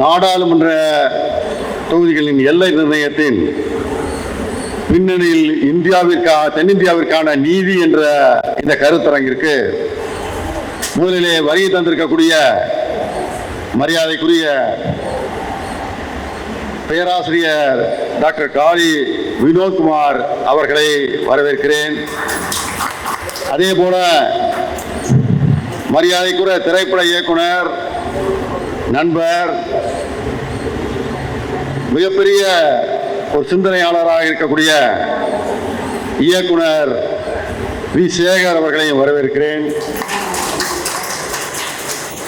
நாடாளுமன்ற தொகுதிகளின் எல்லை நிர்ணயத்தின் பின்னணியில் இந்தியாவிற்கா தென்னிந்தியாவிற்கான நீதி என்ற இந்த கருத்தரங்கிற்கு முதலிலே வருகை தந்திருக்கக்கூடிய மரியாதைக்குரிய பேராசிரியர் டாக்டர் காளி வினோத்குமார் அவர்களை வரவேற்கிறேன். அதே போல மரியாதைக்குரிய திரைப்பட இயக்குனர் நண்பர் மிகப்பெரிய ஒரு சிந்தனையாளராக இருக்கக்கூடிய இயக்குனர் வி. சேகர் அவர்களையும் வரவேற்கிறேன்.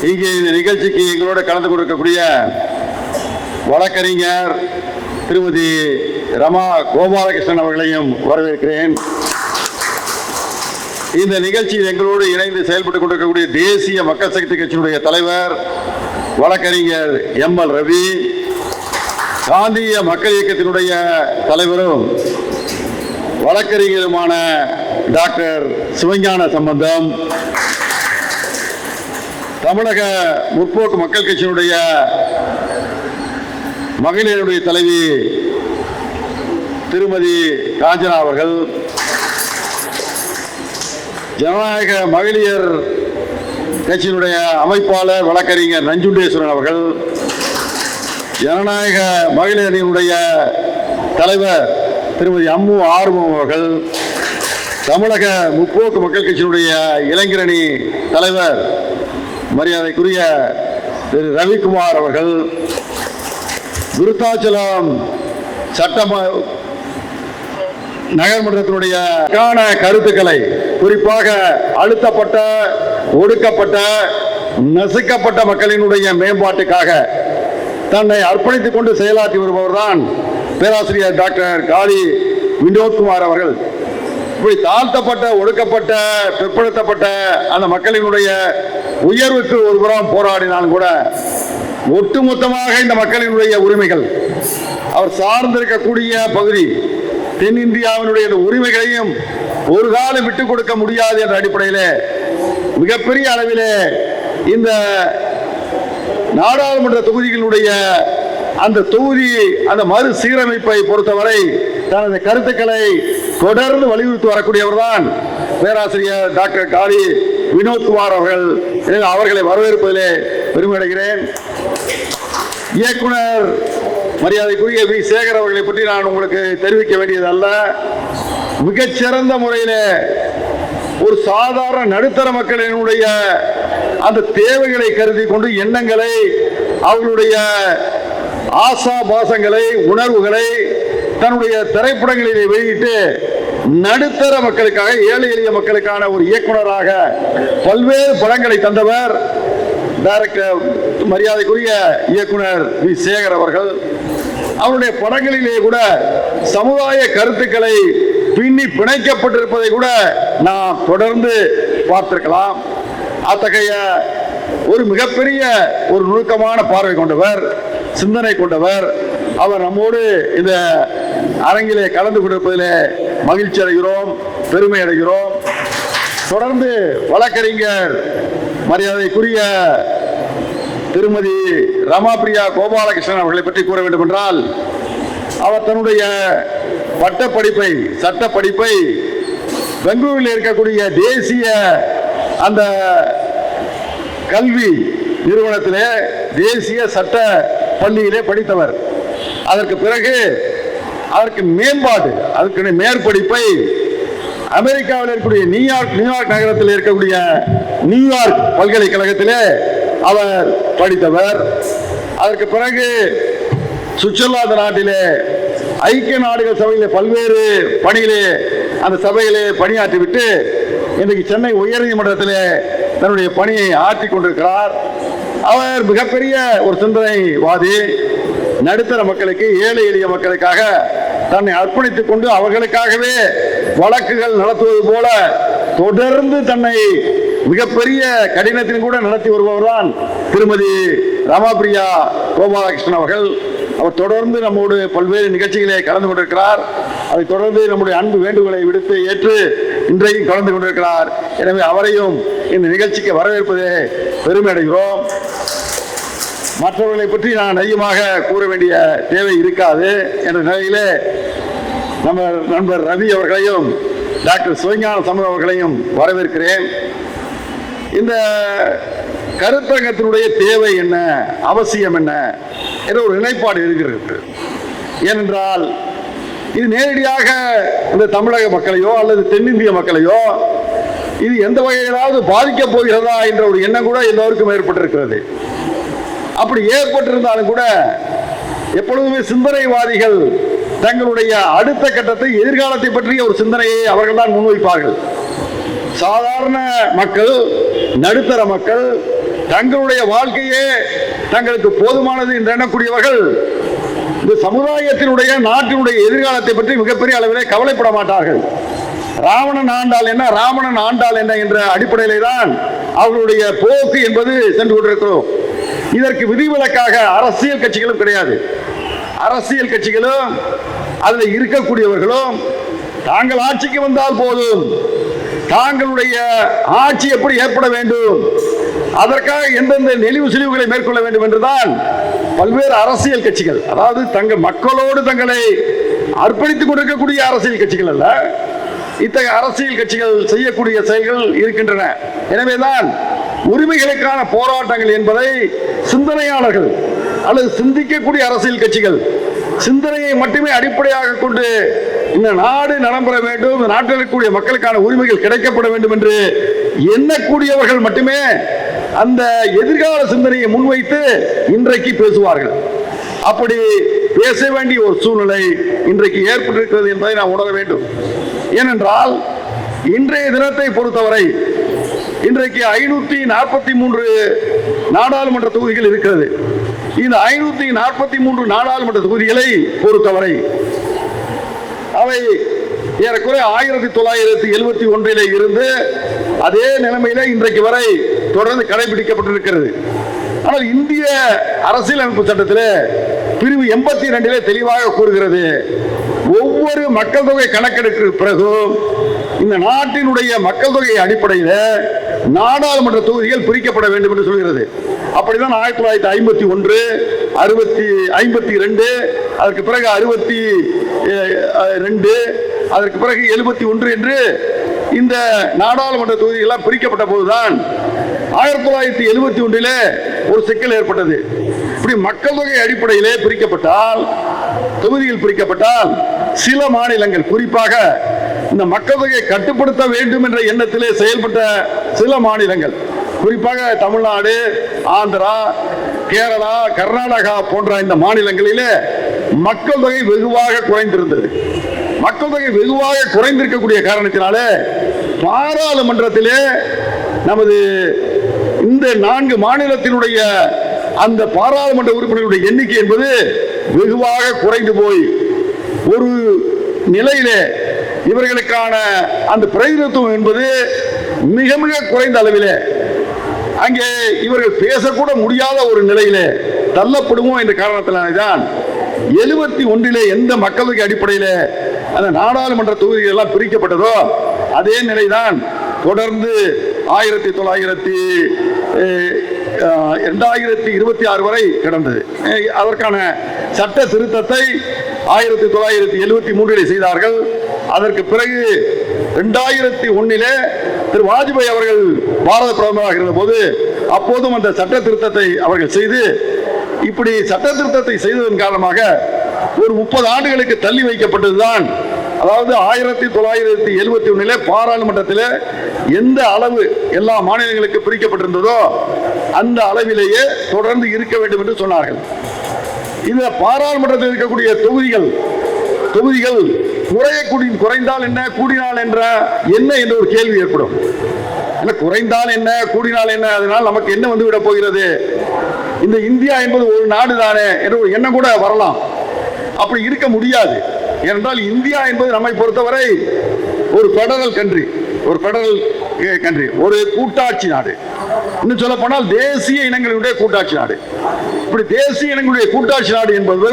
இங்கே இந்த நிகழ்ச்சிக்கு எங்களோட கலந்து கொண்டிருக்கக்கூடிய வழக்கறிஞர் திருமதி ரமா கோபாலகிருஷ்ணன் அவர்களையும் வரவேற்கிறேன். இந்த நிகழ்ச்சியில் எங்களோடு இணைந்து செயல்பட்டுக் கொண்டிருக்கக்கூடிய தேசிய மக்கள் சக்தி கட்சியினுடைய தலைவர் வழக்கறிஞர் எம் எல் ரவி காந்திய மக்கள் இயக்கத்தினுடைய தலைவரும் வழக்கறிஞருமான டாக்டர் சிவஞான சம்பந்தம் தமிழக முற்போக்கு மக்கள் கட்சியினுடைய மகளிருடைய தலைவி திருமதி காஞ்சனா அவர்கள் ஜனநாயக மகளிர் கட்சியினுடைய அமைப்பாளர் வழக்கறிஞர் நஞ்சுண்டேஸ்வரன் அவர்கள் ஜனநாயக மகளிரினுடைய தலைவர் திருமதி அம்மு ஆர்வம் அவர்கள் தமிழக முற்போக்கு மக்கள் கட்சியினுடைய இளைஞரணி தலைவர் மரியாதைக்குரிய திரு ரவிக்குமார் அவர்கள் விருத்தாச்சலம் சட்டம நகர்மன்றத்தினுடைய கருத்துக்களை குறிப்பாக அழுத்தப்பட்ட ஒடுக்கப்பட்ட நசுக்கப்பட்ட மக்களினுடைய மேம்பாட்டுக்காக தன்னை அர்ப்பணித்துக் கொண்டு செயலாற்றி வருபவர்தான் பேராசிரியர் டாக்டர் காளி வினோத்குமார் அவர்கள். இப்படி தாழ்த்தப்பட்ட ஒடுக்கப்பட்ட பிற்படுத்தப்பட்ட அந்த மக்களினுடைய உயர்வுக்கு ஒரு புறம் போராடினாலும் கூட ஒட்டுமொத்தமாக இந்த மக்களினுடைய உரிமைகள் அவர் சார்ந்திருக்கக்கூடிய பகுதி தென்னிந்தியாவினுடைய உரிமைகளையும் ஒரு காலம் விட்டுக் கொடுக்க முடியாது என்ற அடிப்படையில் மிகப்பெரிய அளவிலே இந்த நாடாளுமன்ற தொகுதிகளுடைய அந்த தொகுதி அந்த மறு சீரமைப்பை பொறுத்தவரை தனது கருத்துக்களை தொடர்ந்து வலியுறுத்தி வரக்கூடியவர் தான் பேராசிரியர் டாக்டர் காளி வினோத்குமார் அவர்கள். அவர்களை வரவேற்பதிலே பெருமையடைகிறேன். இயக்குனர் மரியாதைக்குரிய வி. சேகர் அவர்களை பற்றி நான் உங்களுக்கு தெரிவிக்க வேண்டியதல்ல. மிகச்சிறந்த முறையில் ஒரு சாதாரண நடுத்தர மக்களினுடைய அந்த தேவைகளை கருதி கொண்டு எண்ணங்களை அவர்களுடைய ஆசா பாசங்களை உணர்வுகளை தன்னுடைய திரைப்படங்களிலே வெளியிட்டு நடுத்தர மக்களுக்காக ஏழை எளிய மக்களுக்கான ஒரு இயக்குனராக பல்வேறு படங்களை தந்தவர். டைரக்டர் மரியாதைக்குரிய இயக்குனர் வி. சேகர் அவர்கள். அவருடைய படங்களிலே கூட சமுதாய கருத்துக்களை பின்னி பிணைக்கப்பட்டிருப்பதை கூட நாம் தொடர்ந்து பார்த்திருக்கலாம். அத்தகைய ஒரு மிகப்பெரிய ஒரு நுணுக்கமான பார்வை கொண்டவர் சிந்தனை கொண்டவர் அவர் நம்மோடு இந்த அரங்கிலே கலந்து கொண்டிருப்பதிலே மகிழ்ச்சி அடைகிறோம் பெருமை அடைகிறோம். தொடர்ந்து வழக்கறிஞர் மரியாதைக்குரிய திருமதி ரமாபிரியா கோபாலகிருஷ்ணன் அவர்களை பற்றி கூற வேண்டும் என்றால் அவர் தன்னுடைய பட்டப்படிப்பை சட்ட படிப்பை பெங்களூரில் இருக்கக்கூடிய தேசிய அந்த கல்வி நிறுவனத்திலே தேசிய சட்ட பள்ளியிலே படித்தவர். அதற்கு பிறகு அதற்கு மேம்பாடு அதற்கு மேற்படிப்பை அமெரிக்காவில் இருக்கக்கூடிய நியூயார்க் நியூயார்க் நகரத்தில் இருக்கக்கூடிய நியூயார்க் பல்கலைக்கழகத்திலே அவர் படித்தவர். அதற்கு பிறகு சுவிட்சர்லாந்து நாட்டிலே ஐக்கிய நாடுகள் சபையிலே பல்வேறு பணியிலே அந்த சபையிலே பணியாற்றிவிட்டு இன்றைக்கு சென்னை உயர்நீதிமன்றத்திலே தன்னுடைய பணியை ஆற்றி கொண்டிருக்கிறார். அவர் மிகப்பெரிய ஒரு சிந்தனைவாதி நடுத்தர மக்களுக்கு ஏழை எளிய மக்களுக்காக தன்னை அர்ப்பணித்துக் கொண்டு அவர்களுக்காகவே வழக்குகள் நடத்துவது போல தொடர்ந்து தன்னை மிகப்பெரிய கடினத்தின் கூட நடத்தி வருபவர்தான் திருமதி ராமபிரியா கோபாலகிருஷ்ணன் அவர்கள். அவர் தொடர்ந்து நம்மோடு பல்வேறு நிகழ்ச்சிகளை கலந்து கொண்டிருக்கிறார். அதை தொடர்ந்து நம்முடைய அன்பு வேண்டுகோளை விடுத்து ஏற்று இன்றையும் கலந்து கொண்டிருக்கிறார். எனவே அவரையும் இந்த நிகழ்ச்சிக்கு வரவேற்பதே பெருமை அடைகிறோம் மற்றவர்களை பற்றி நான் அதிகமாக கூற வேண்டிய தேவை இருக்காது என்ற நிலையிலே நம்ம நண்பர் ரவி அவர்களையும் டாக்டர் சிவஞான சம்பத் அவர்களையும் வரவேற்கிறேன். இந்த கருத்தரங்கத்தினுடைய தேவை என்ன? அவசியம் என்ன? என்ற ஒரு நிலைப்பாடு இருக்கிறது. ஏனென்றால் இது நேரடியாக இந்த தமிழக மக்களையோ அல்லது தென்னிந்திய மக்களையோ இது எந்த வகையிலாவது பாதிக்கப் போகிறதா என்ற ஒரு எண்ணம் கூட எல்லோருக்கும் ஏற்பட்டிருக்கிறது. அப்படி ஏற்பட்டிருந்தாலும் கூட எப்பொழுதுமே சிந்தனைவாதிகள் தங்களுடைய அடுத்த கட்டத்தை எதிர்காலத்தை பற்றிய ஒரு சிந்தனையை அவர்கள் தான் முன்வைப்பார்கள். சாதாரண மக்கள் நடுத்தர மக்கள் தங்களுடைய வாழ்க்கையே தங்களுக்கு போதுமானது என்று எண்ணக்கூடியவர்கள் இந்த சமுதாயத்தினுடைய நாட்டினுடைய எதிர்காலத்தை பற்றி மிகப்பெரிய அளவிலே கவலைப்பட மாட்டார்கள். ராவணன் ஆண்டால் என்ன ராவணன் ஆண்டால் என்ன என்ற அடிப்படையிலே தான் அவர்களுடைய போக்கு என்பது சென்று கொண்டிருக்கிறோம். இதற்கு விதிவிலக்காக அரசியல் கட்சிகளும் கிடையாது. அரசியல் கட்சிகளும் அதில் இருக்கக்கூடியவர்களும் தாங்கள் ஆட்சிக்கு வந்தால் போதும். தாங்களுடைய ஆட்சி எப்படி ஏற்பட வேண்டும்? அதற்காக எந்தெந்த நெளிவு சுழிவுகளை மேற்கொள்ள வேண்டும் என்றுதான் பல்வேறு அரசியல் கட்சிகள் அதாவது தங்கள் மக்களோடு தங்களை அர்ப்பணித்துக் கொண்டிருக்கக்கூடிய அரசியல் கட்சிகள் அல்ல இத்தகைய அரசியல் கட்சிகள் செய்யக்கூடிய செயல்கள் இருக்கின்றன. எனவேதான் உரிமைகளுக்கான போராட்டங்கள் என்பதை சிந்தனையாளர்கள் அல்லது சிந்திக்கக்கூடிய அரசியல் கட்சிகள் சிந்தனையை மட்டுமே அடிப்படையாக கொண்டு இந்த நாடு நலம் வேண்டும் இந்த நாட்டில் இருக்கக்கூடிய மக்களுக்கான உரிமைகள் கிடைக்கப்பட வேண்டும் என்று எண்ணக்கூடியவர்கள் மட்டுமே அந்த எதிர்கால சிந்தனையை முன்வைத்து இன்றைக்கு பேசுவார்கள். அப்படி பேச வேண்டிய ஒரு சூழ்நிலை இன்றைக்கு ஏற்பட்டிருக்கிறது என்பதை நாம் உணர வேண்டும். ஏனென்றால் இன்றைய தினத்தை பொறுத்தவரை இன்றைக்கு ஐநூத்தி நாற்பத்தி மூன்று நாடாளுமன்ற தொகுதிகள் இருக்கிறது. இந்த ஐநூத்தி நாற்பத்தி மூன்று நாடாளுமன்ற தொகுதிகளை பொறுத்தவரை அவை ஏறக்குறை ஆயிரத்தி தொள்ளாயிரத்தி எழுபத்தி ஒன்றிலே இருந்து அதே நிலைமையில இன்றைக்கு வரை தொடர்ந்து கடைபிடிக்கப்பட்டிருக்கிறது. ஆனால் இந்திய அரசியலமைப்பு சட்டத்தில் பிரிவு எண்பத்தி ரெண்டிலே தெளிவாக கூறுகிறது. ஒவ்வொரு மக்கள் தொகை கணக்கெடுக்கு பிறகும் இந்த நாட்டினுடைய மக்கள் தொகை அடிப்படையில் நாடாளுமன்ற தொகுதிகள் பிரிக்கப்பட வேண்டும் என்று சொல்கிறது. அப்படிதான் ஆயிரத்தி தொள்ளாயிரத்தி ஐம்பத்தி ஒன்று அறுபத்தி ஐம்பத்தி ரெண்டு அதற்கு பிறகு அறுபத்தி ரெண்டு அதற்கு பிறகு எழுபத்தி ஒன்று என்று இந்த நாடாளுமன்ற தொகுதிகளாக பிரிக்கப்பட்ட போதுதான் ஆயிரத்தி தொள்ளாயிரத்தி எழுபத்தி ஒன்றிலே ஒரு சிக்கல் ஏற்பட்டது. இப்படி மக்கள் தொகை அடிப்படையிலே பிரிக்கப்பட்டால் தொகுதிகள் பிரிக்கப்பட்டால் சில மாநிலங்கள் குறிப்பாக இந்த மக்கள் தொகையை கட்டுப்படுத்த வேண்டும் என்ற எண்ணத்திலே செயல்பட்ட சில மாநிலங்கள் குறிப்பாக தமிழ்நாடு ஆந்திரா கேரளா கர்நாடகா போன்ற இந்த மாநிலங்களிலே மக்கள் தொகை வெகுவாக குறைந்திருந்தது. மக்கள் தொகை வெகுவாக குறைந்திருக்கக்கூடிய காரணத்தினாலே பாராளுமன்றத்திலே நமது இந்த நான்கு மாநிலத்தினுடைய அந்த பாராளுமன்ற உறுப்பினர்களுடைய எண்ணிக்கை என்பது வெகுவாக குறைந்து போய் ஒரு நிலையிலே இவர்களுக்கான அந்த பிரதிநிதித்துவம் என்பது மிக மிக குறைந்த அளவிலே. அங்கே இவர்கள் பேசக்கூட முடியாத ஒரு நிலையிலே தள்ளப்படுவோம் என்ற காரணத்தினால்தான் எழுபத்தி ஒன்றிலே எந்த மக்களுக்கு அடிப்படையில் அந்த நாடாளுமன்ற தொகுதிகள் எல்லாம் பிரிக்கப்பட்டதோ அதே நிலைதான் தொடர்ந்து ஆயிரத்தி தொள்ளாயிரத்தி இரண்டாயிரத்தி இருபத்தி ஆறு வரை கிடந்தது. அதற்கான சட்ட திருத்தத்தை ஆயிரத்தி தொள்ளாயிரத்தி எழுபத்தி மூன்றில் செய்தார்கள். அதற்கு பிறகு ரெண்டாயிரத்தி ஒன்னிலே திரு வாஜ்பாய் அவர்கள் பாரத பிரதமராக இருந்தபோது அப்போதும் அந்த சட்ட திருத்தத்தை அவர்கள் செய்து இப்படி சட்ட திருத்தத்தை செய்ததன் காரணமாக ஒரு முப்பது ஆண்டுகளுக்கு தள்ளி வைக்கப்பட்டதுதான். அதாவது ஆயிரத்தி தொள்ளாயிரத்தி எழுபத்தி ஒன்னிலே பாராளுமன்றத்தில் எந்த அளவு எல்லா மாநிலங்களுக்கு பிரிக்கப்பட்டிருந்ததோ அந்த அளவிலேயே தொடர்ந்து இருக்க வேண்டும் என்று சொன்னார்கள். இந்த பாராளுமன்றத்தில் இருக்கக்கூடிய தொகுதிகள் தொகுதிகள் குறைய கூடி குறைந்தால் என்ன கூடினால் என்ற என்ன என்ற ஒரு கேள்வி ஏற்படும். குறைந்தால் என்ன கூடினால் என்ன அதனால் நமக்கு என்ன வந்து விட போகிறது? இந்த இந்தியா என்பது ஒரு நாடு தானே என்ற ஒரு எண்ணம் கூட வரலாம். அப்படி இருக்க முடியாது. ஏனென்றால் இந்தியா என்பது நம்மை பொறுத்தவரை ஒரு பெடரல் கண்ட்ரி ஒரு பெடரல் கண்ட்ரி ஒரு கூட்டாட்சி நாடு. இன்னும் சொல்ல போனால் தேசிய இனங்களுடைய கூட்டாட்சி நாடு. இப்படி தேசிய இனங்களுடைய கூட்டாட்சி நாடு என்பது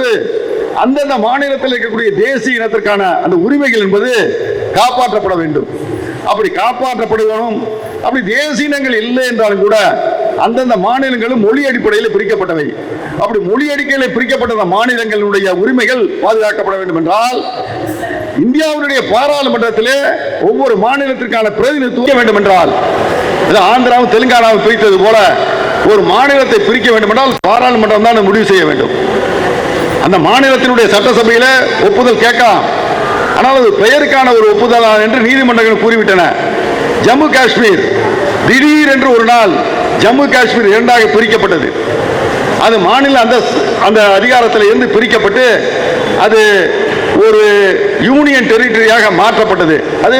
அந்தந்த மாநிலத்தில் இருக்கக்கூடிய தேசிய இனத்திற்கான அந்த உரிமைகள் என்பது காப்பாற்றப்பட வேண்டும். அப்படி காப்பாற்றப்படுவனும் அப்படி தேசிய இனங்கள் இல்லை என்றாலும் கூட அந்தந்த மாநிலங்களும் மொழி அடிப்படையில் பிரிக்கப்பட்டவை. அப்படி மொழி அடிப்படையில் பிரிக்கப்பட்ட மாநிலங்களுடைய உரிமைகள் பாதுகாக்கப்பட வேண்டும் என்றால் இந்தியாவுடைய பாராளுமன்றத்திலே ஒவ்வொரு மாநிலத்திற்கான பிரதிநிதித்துவம் வேண்டும் என்றால் இது ஆந்திராவும் தெலுங்கானாவும் பிரித்தது போல ஒரு மாநிலத்தை பிரிக்க வேண்டுமென்றால் பாராளுமன்றம் தான் முடிவு செய்ய வேண்டும். அந்த மாநிலத்தினுடைய சட்டசபையில் ஒப்புதல் கேட்கலாம். ஆனால் அது பெயருக்கான ஒரு ஒப்புதல் என்று நீதிமன்றங்கள் கூறிவிட்டன. ஜம்மு காஷ்மீர் திடீர் என்று ஒரு நாள் ஜம்மு காஷ்மீர் இரண்டாக பிரிக்கப்பட்டது. அது மாநில அந்த அந்த அதிகாரத்தில் இருந்து பிரிக்கப்பட்டு அது ஒரு யூனியன் டெரிட்டரியாக மாற்றப்பட்டது. அது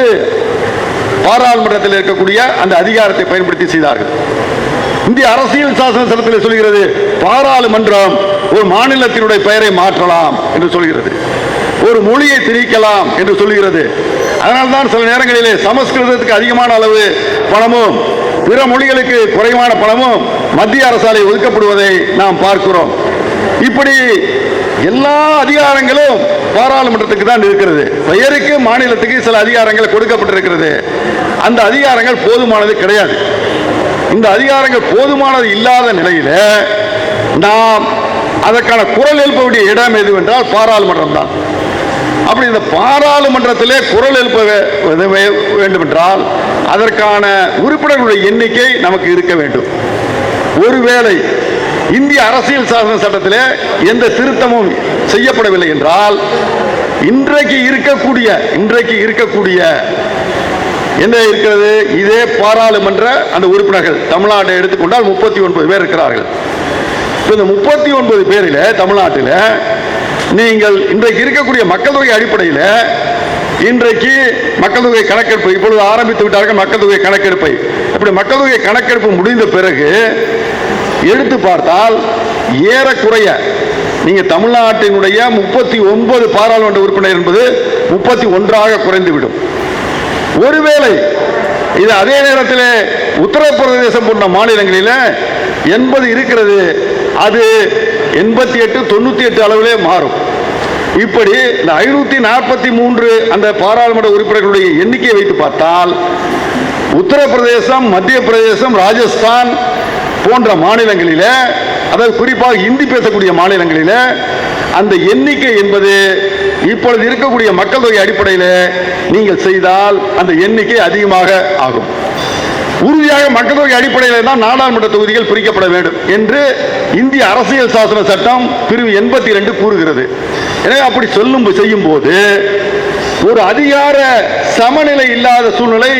பாராளுமன்றத்தில் இருக்கக்கூடிய அந்த அதிகாரத்தை பயன்படுத்தி செய்தார்கள். இந்திய அரசியல் சாசன சட்டத்தில் சொல்கிறது பாராளுமன்றம் ஒரு மாநிலத்தினுடைய பெயரை மாற்றலாம் என்று சொல்கிறது. ஒரு மொழியை திரிக்கலாம் என்று சொல்கிறது. அதனால்தான் சில நேரங்களிலே சமஸ்கிருதத்துக்கு அதிகமான அளவு பணமும் பிற மொழிகளுக்கு குறைவான பணமும் மத்திய அரசாலை ஒதுக்கப்படுவதை நாம் பார்க்கிறோம். இப்படி எல்லா அதிகாரங்களும் பாராளுமன்றத்துக்கு தான் இருக்கிறது. பெயருக்கு மாநிலத்துக்கு சில அதிகாரங்கள் கொடுக்கப்பட்டிருக்கிறது. அந்த அதிகாரங்கள் போதுமானது கிடையாது. இந்த அதிகாரங்கள் போதுமானது இல்லாத நிலையில நாம் அதற்கான குரல் எழுப்ப வேண்டிய இடம் எதுவென்றால் பாராளுமன்றம் தான். அப்படி இந்த பாராளுமன்றத்திலே குரல் எழுப்ப வே- வேண்டும் என்றால் அதற்கான உறுப்பினர்களுடைய எண்ணிக்கை நமக்கு இருக்க வேண்டும். ஒருவேளை இந்திய அரசியல் சாசன சட்டத்தில் எந்த திருத்தமும் செய்யப்படவில்லை என்றால் இன்றைக்கு இருக்கக்கூடிய இன்றைக்கு இருக்கக்கூடிய என்ன இருக்கிறது? இதே பாராளுமன்ற அந்த உறுப்பினர்கள் தமிழ்நாட்டை எடுத்துக்கொண்டால் முப்பத்தி ஒன்பது பேர் இருக்கிறார்கள். இந்த முப்பத்தி ஒன்பது பேரில் தமிழ்நாட்டில் நீங்கள் இன்றைக்கு இருக்கக்கூடிய மக்கள் தொகை அடிப்படையில் இன்றைக்கு மக்கள் தொகை கணக்கெடுப்பு இப்பொழுது ஆரம்பித்து விட்டார்கள் மக்கள் தொகை கணக்கெடுப்பை. இப்படி மக்கள் தொகை கணக்கெடுப்பு முடிந்த பிறகு எடுத்து பார்த்தால் ஏறக்குறைய நீங்க தமிழ்நாட்டினுடைய முப்பத்தி ஒன்பது பாராளுமன்ற உறுப்பினர் என்பது முப்பத்தி ஒன்றாக குறைந்துவிடும். ஒருவேளை இது அதே நேரத்தில் உத்தரப்பிரதேசம் போன்ற மாநிலங்களில் எண்பது இருக்கிறது அது எண்பத்தி எட்டு தொண்ணூற்றி எட்டு அளவிலே மாறும். இப்படி இந்த ஐநூற்றி நாற்பத்தி மூன்று அந்த பாராளுமன்ற உறுப்பினர்களுடைய எண்ணிக்கையை வைத்து பார்த்தால் உத்தரப்பிரதேசம் மத்திய பிரதேசம் ராஜஸ்தான் போன்ற மாநிலங்களில் அதாவது குறிப்பாக இந்தி பேசக்கூடிய மாநிலங்களில் அந்த எண்ணிக்கை என்பது இப்பொழுது இருக்கக்கூடிய மக்கள் தொகை அடிப்படையில் நீங்கள் செய்தால் அந்த எண்ணிக்கை அதிகமாக ஆகும். உறுதியாக மக்கள் தொகை அடிப்படையில் தான் நாடாளுமன்ற தொகுதிகள் பிரிக்கப்பட வேண்டும் என்று இந்திய அரசியல் சாசன சட்டம் பிரிவு எண்பத்தி ரெண்டு கூறுகிறது. எனவே அப்படி சொல்லும் செய்யும் போது ஒரு அதிகார சமநிலை இல்லாத சூழ்நிலை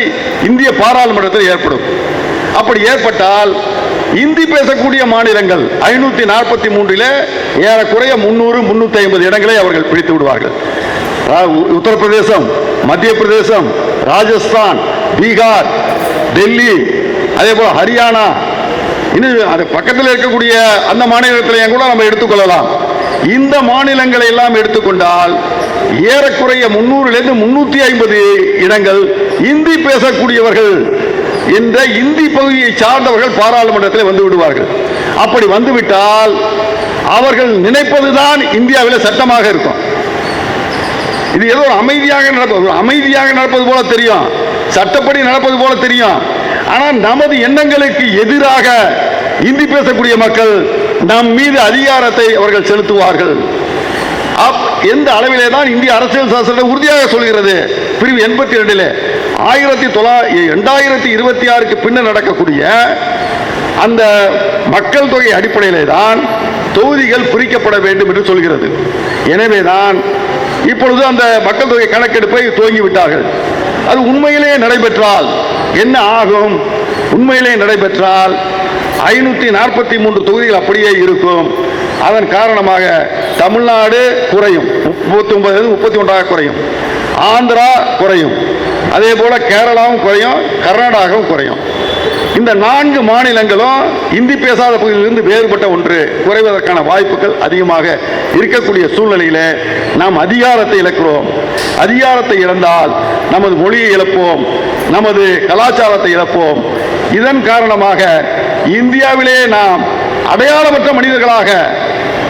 இந்திய பாராளுமன்றத்தில் ஏற்படும். அப்படி ஏற்பட்டால் இந்தி பேசக்கூடிய மாநிலங்கள் ஐநூத்தி நாற்பத்தி மூன்றில் ஏறக்குறைய முன்னூறு முன்னூத்தி ஐம்பது இடங்களை அவர்கள் பிடித்து விடுவார்கள். உத்தரப்பிரதேசம் மத்திய பிரதேசம் ராஜஸ்தான் பீகார் டெல்லி அதே போல ஹரியானா. இன்னும் அது பக்கத்தில் இருக்கக்கூடிய அந்த மாநிலத்திலையும் கூட நம்ம எடுத்துக்கொள்ளலாம். இந்த மாநிலங்களை எல்லாம் எடுத்துக்கொண்டால் ஏறக்குறைய முன்னூறுலேருந்து முன்னூற்றி ஐம்பது இடங்கள் இந்தி பேசக்கூடியவர்கள் என்ற இந்தி பகுதியை சார்ந்தவர்கள் பாராளுமன்றத்தில் வந்து விடுவார்கள். அப்படி வந்துவிட்டால் அவர்கள் நினைப்பதுதான் இந்தியாவில் சட்டமாக இருக்கும். இது ஏதோ ஒரு அமைதியாக நடப்பது அமைதியாக நடப்பது போல தெரியும். சட்டப்படி நடப்பது போல தெரியும். ஆனால் நமது எண்ணங்களுக்கு எதிராக இந்தி பேசக்கூடிய மக்கள் நம் மீது அதிகாரத்தை அவர்கள் செலுத்துவார்கள். அப் எந்த அளவிலே தான் இந்திய அரசியல் சாசனம் உறுதியாக சொல்கிறது? பிரிவு எண்பத்தி ரெண்டிலே ஆயிரத்தி தொள்ளாயிரத்தி ரெண்டாயிரத்தி இருபத்தி ஆறுக்கு பின்னர் நடக்கக்கூடிய அந்த மக்கள் தொகை அடிப்படையிலே தான் தொகுதிகள் பிரிக்கப்பட வேண்டும் என்று சொல்கிறது. எனவேதான் இப்பொழுது அந்த மக்கள் தொகை கணக்கெடுப்பை துவங்கி விட்டார்கள் அது உண்மையிலேயே நடைபெற்றால் என்ன ஆகும்? உண்மையிலே நடைபெற்றால் ஐநூற்றி நாற்பத்தி மூன்று தொகுதிகள் அப்படியே இருக்கும். அதன் காரணமாக தமிழ்நாடு குறையும். முப்பத்தி ஒன்பது முப்பத்தி ஒன்றாக குறையும். ஆந்திரா குறையும். அதே போல கேரளாவும் குறையும் கர்நாடகாவும் குறையும். இந்த நான்கு மாநிலங்களும் இந்தி பேசாத பகுதியிலிருந்து வேறுபட்ட ஒன்று குறைவதற்கான வாய்ப்புகள் அதிகமாக இருக்கக்கூடிய சூழ்நிலையில் நாம் அதிகாரத்தை இழக்கிறோம். அதிகாரத்தை இழந்தால் நமது மொழியை இழப்போம் நமது கலாச்சாரத்தை இழப்போம். இதன் காரணமாக இந்தியாவிலே நாம் அடையாளமற்ற மனிதர்களாக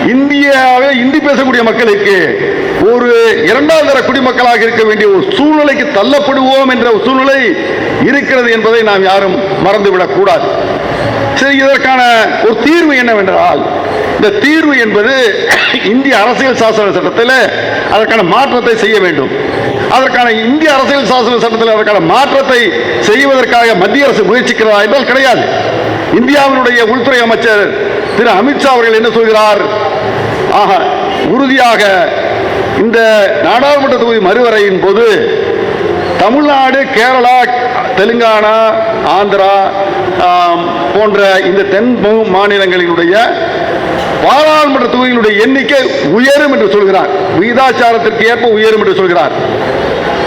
இந்தியாவே இந்தி பேசக்கூடிய மக்களுக்கு ஒரு இரண்டாவது தர குடிமக்களாக இருக்க வேண்டிய ஒரு சூழ்நிலைக்கு தள்ளப்படுவோம் என்ற ஒரு சூழ்நிலை இருக்கிறது என்பதை நாம் யாரும் மறந்துவிடக் கூடாது. சரி இதற்கான ஒரு தீர்வு என்னவென்றால் இந்த தீர்வு என்பது இந்திய அரசியல் சாசன சட்டத்தில் அதற்கான மாற்றத்தை செய்ய வேண்டும். அதற்கான இந்திய அரசியல் சாசன சட்டத்தில் அதற்கான மாற்றத்தை செய்வதற்காக மத்திய அரசு முயற்சிக்கிறதா என்றால் கிடையாது. இந்தியாவினுடைய உள்துறை அமைச்சர் திரு அமித்ஷா அவர்கள் என்ன சொல்கிறார்? ஆக உறுதியாக இந்த நாடாளுமன்ற தொகுதி மறுவரையின் போது தமிழ்நாடு கேரளா தெலுங்கானா ஆந்திரா போன்ற இந்த தென் மு- மாநிலங்களினுடைய பாராளுமன்ற தொகுதிகளுடைய எண்ணிக்கை உயரும் என்று சொல்கிறார். விகிதாச்சாரத்திற்கு ஏற்ப உயரும் என்று சொல்கிறார்.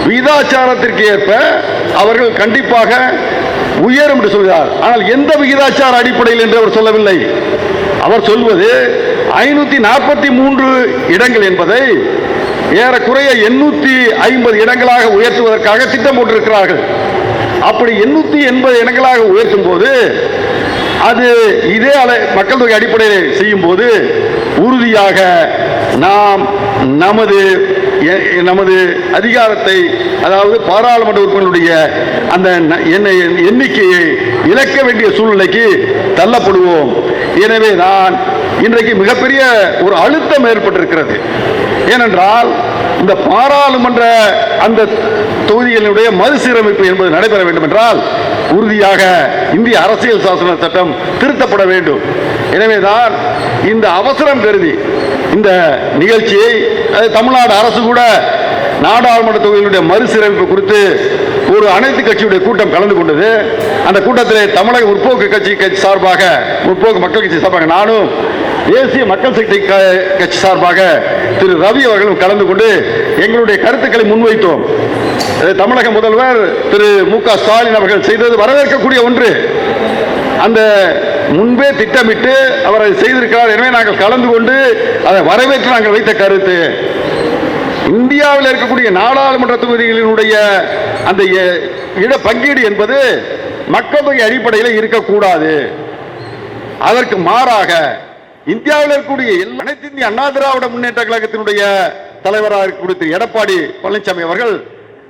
விகிதாச்சாரத்திற்கு ஏற்ப அவர்கள் கண்டிப்பாக உயரும் என்று சொல்கிறார். ஆனால் எந்த விகிதாச்சார அடிப்படையில் என்று அவர் சொல்லவில்லை. அவர் சொல்வது ஐநூத்தி நாற்பத்தி மூன்று இடங்கள் என்பதை ஏறக்குறைய எண்ணூத்தி ஐம்பது இடங்களாக உயர்த்துவதற்காக திட்டம் போட்டிருக்கிறார்கள் அப்படி எண்ணூத்தி எண்பது இடங்களாக உயர்த்தும் போது அது இதே அலை மக்கள் தொகை அடிப்படையில் செய்யும் போது உறுதியாக நாம் நமது எ- நமது அதிகாரத்தை அதாவது பாராளுமன்ற உறுப்பினருடைய அந்த எண்ணிக்கையை இழக்க வேண்டிய சூழ்நிலைக்கு தள்ளப்படுவோம். எனவே நான் இன்றைக்கு மிகப்பெரிய ஒரு அழுத்தம் ஏற்பட்டிருக்கிறது. ஏனென்றால் இந்த பாராளுமன்ற அந்த தொகுதிகளினுடைய மறுசீரமைப்பு என்பது நடைபெற வேண்டும் என்றால் உறுதியாக இந்திய அரசியல் சாசன சட்டம் திருத்தப்பட வேண்டும். எனவேதான் இந்த அவசரம் கருதி இந்த நிகழ்ச்சியை அது தமிழ்நாடு அரசு கூட நாடாளுமன்ற தொகுதிகளுடைய மறுசீரமைப்பு குறித்து ஒரு அனைத்து கட்சியுடைய கூட்டம் கலந்து கொண்டது. அந்த கூட்டத்தில் தமிழக முற்போக்கு கட்சி கட்சி சார்பாக முற்போக்கு மக்கள் கட்சி சார்பாக நானும் தேசிய மக்கள் சக்தி க- கட்சி சார்பாக திரு ரவி அவர்களும் கலந்து கொண்டு எங்களுடைய கருத்துக்களை முன்வைத்தோம். தமிழக முதல்வர் திரு மு க ஸ்டாலின் அவர்கள் செய்தது வரவேற்கக்கூடிய ஒன்று. அந்த முன்பே திட்டமிட்டு அவர் செய்திருக்கிறார். எனவே நாங்கள் கலந்து கொண்டு அதை வரவேற்று நாங்கள் வைத்த கருத்து. இந்தியாவில் இருக்கக்கூடிய நாடாளுமன்ற தொகுதிகளினுடைய அந்த எ- இட பங்கீடு என்பது மக்கள் தொகை அடிப்படையில் இருக்கக்கூடாது. அதற்கு மாறாக இந்தியாவில் இருக்கக்கூடிய அனைத்து இந்திய அண்ணா திராவிட முன்னேற்ற கழகத்தினுடைய தலைவராக இருக்கக்கூடிய திரு. எடப்பாடி பழனிசாமி அவர்கள்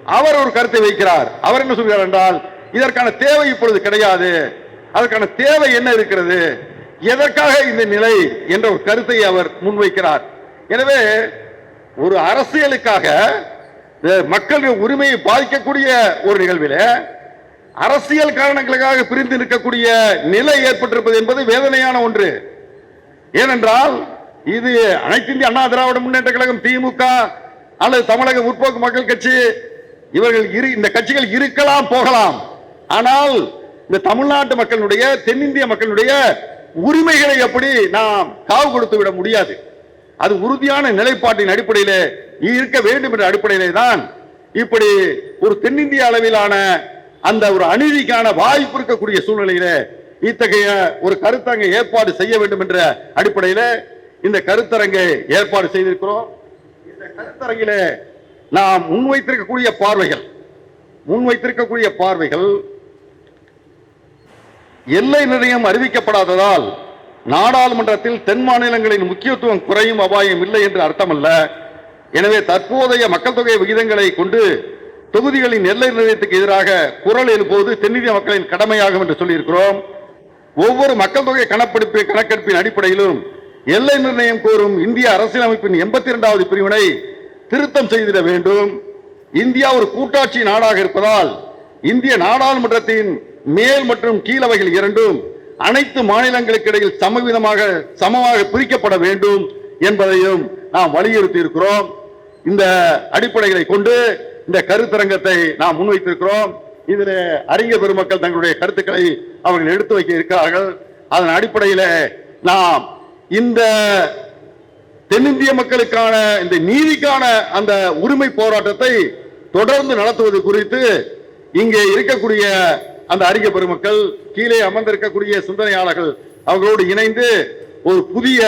அவர் ஒரு கருத்தை வைக்கிறார். அவர் என்ன சொல்கிறார் என்றால் இதற்கான தேவை இப்பொழுது கிடையாது. அதற்கான தேவை என்ன இருக்கிறது? எதற்காக இந்த நிலை? என்ற ஒரு கருத்தை அவர் முன்வைக்கிறார். எனவே ஒரு அரசியலுக்காக மக்களுடைய மக்களின் உரிமையை பாதிக்கக்கூடிய ஒரு நிகழ்வில் அரசியல் காரணங்களுக்காக பிரிந்து நிற்கக்கூடிய நிலை ஏற்பட்டிருப்பது என்பது வேதனையான ஒன்று. ஏனென்றால் இது அனைத்து இந்திய அண்ணா திராவிட முன்னேற்ற கழகம் திமுக அல்லது தமிழக முற்போக்கு மக்கள் கட்சி இவர்கள் இரு இந்த கட்சிகள் இருக்கலாம் போகலாம். ஆனால் இந்த தமிழ்நாட்டு மக்களுடைய தென்னிந்திய மக்களுடைய உரிமைகளை எப்படி நாம் காவு கொடுத்து விட முடியாது? அது உறுதியான நிலைப்பாட்டின் அடிப்படையிலே இருக்க வேண்டும் என்ற அடிப்படையிலே தான் இப்படி ஒரு தென்னிந்திய அளவிலான அந்த ஒரு அநீதிக்கான வாய்ப்பு இருக்கக்கூடிய சூழ்நிலையிலே இத்தகைய ஒரு கருத்தரங்கை ஏற்பாடு செய்ய வேண்டும் என்ற அடிப்படையில இந்த கருத்தரங்கை ஏற்பாடு செய்திருக்கிறோம். இந்த கருத்தரங்கிலே நாம் முன்வைத்திருக்கக்கூடிய பார்வைகள் முன்வைத்திருக்கக்கூடிய பார்வைகள் எல்லை நிர்ணயம் அறிவிக்கப்படாததால் நாடாளுமன்றத்தில் தென் மாநிலங்களின் முக்கியத்துவம் குறையும் அபாயம் இல்லை என்று அர்த்தமல்ல. எனவே தற்போதைய மக்கள் தொகை விகிதங்களை கொண்டு தொகுதிகளின் எல்லை நிர்ணயத்துக்கு எதிராக குரல் எழுப்புவது தென்னிந்திய மக்களின் கடமையாகும் என்று சொல்லியிருக்கிறோம். ஒவ்வொரு மக்கள் தொகை கணக்கெடுப்பு கணக்கெடுப்பின் அடிப்படையிலும் எல்லை நிர்ணயம் கோரும் இந்திய அரசியலமைப்பின் எண்பத்தி இரண்டாவது பிரிவினை திருத்தம் செய்திட வேண்டும். இந்தியா ஒரு கூட்டாட்சி நாடாக இருப்பதால் இந்திய நாடாளுமன்றத்தின் மேல் மற்றும் கீழவைகள் இரண்டும் அனைத்து மாநிலங்களுக்கு இடையில் சமவிதமாக சமமாக பிரிக்கப்பட வேண்டும் என்பதையும் நாம் வலியுறுத்தி இருக்கிறோம் இந்த அடிப்படைகளை கொண்டு இந்த கருத்தரங்கத்தை நாம் முன்வைத்திருக்கிறோம். இதில் அறிஞர் பெருமக்கள் தங்களுடைய கருத்துக்களை அவர்கள் எடுத்து வைக்க இருக்கிறார்கள் அதன் அடிப்படையில் நாம் இந்த தென்னிந்திய மக்களுக்கான இந்த நீதிக்கான அந்த உரிமை போராட்டத்தை தொடர்ந்து நடத்துவது குறித்து இங்கே இருக்கக்கூடிய அந்த அறிஞர் பெருமக்கள் கீழே அமர்ந்திருக்கக்கூடிய சிந்தனையாளர்கள் அவர்களோடு இணைந்து ஒரு புதிய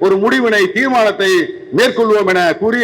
ஒரு முடிவினை தீர்மானத்தை மேற்கொள்வோம் என கூறி